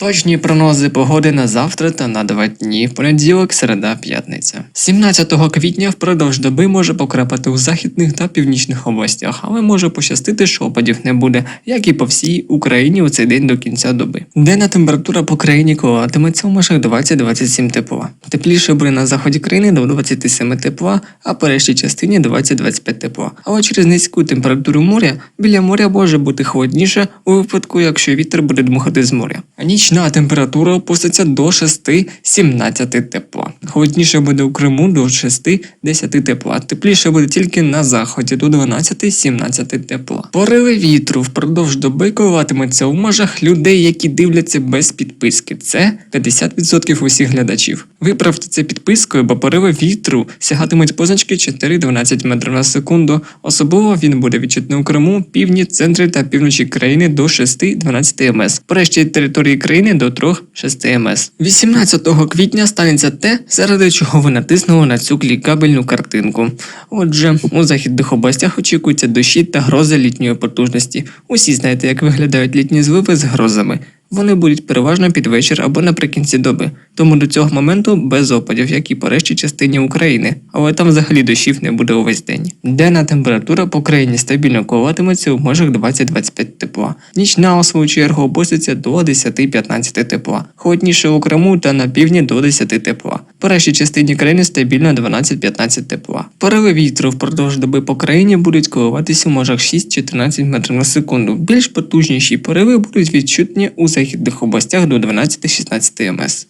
Точні прогнози погоди на завтра та на два дні, понеділок, середа, п'ятниця. 17 квітня впродовж доби може покрапати у західних та північних областях, але може пощастити, що опадів не буде, як і по всій Україні у цей день до кінця доби. Денна температура по країні коливатиметься в межах 20-27 тепла. Тепліше буде на заході країни до 27 тепла, а по решті частині 20-25 тепла. Але через низьку температуру моря біля моря може бути холодніше у випадку, якщо вітер буде дмухати з моря. А нічна температура опуститься до 6-17 тепла. Холодніше буде у Криму до 6-10 тепла. Тепліше буде тільки на заході до 12-17 тепла. Пориви вітру впродовж доби коливатимуться у межах людей, які дивляться без підписки. Це 50% усіх глядачів. Виправте це підпискою, бо пориви вітру сягатимуть позначки 4-12 метрів на секунду. Особливо він буде відчутний у Криму, півдні, центрі та півночі країни до 6-12 МС. По решті території країни до 3-6 МС. 18 квітня станеться те, заради чого ви натиснули на цю клікабельну картинку. Отже, у західних областях очікуються дощі та грози літньої потужності. Усі знаєте, як виглядають літні зливи з грозами. Вони будуть переважно під вечір або наприкінці доби, тому до цього моменту без опадів, як і по решті частині України, але там взагалі дощів не буде увесь день. Денна температура по країні стабільно коливатиметься у межах 20-25 тепла. Нічна у свою чергу опуститься до 10-15 тепла. Холодніше у Криму та на півдні до 10 тепла. По решті частині країни стабільно 12-15 тепла. Пориви вітру впродовж доби по країні будуть коливатися в межах 6-14 метрів на секунду. Більш потужніші пориви будуть відчутні у західних областях до 12-16 МС.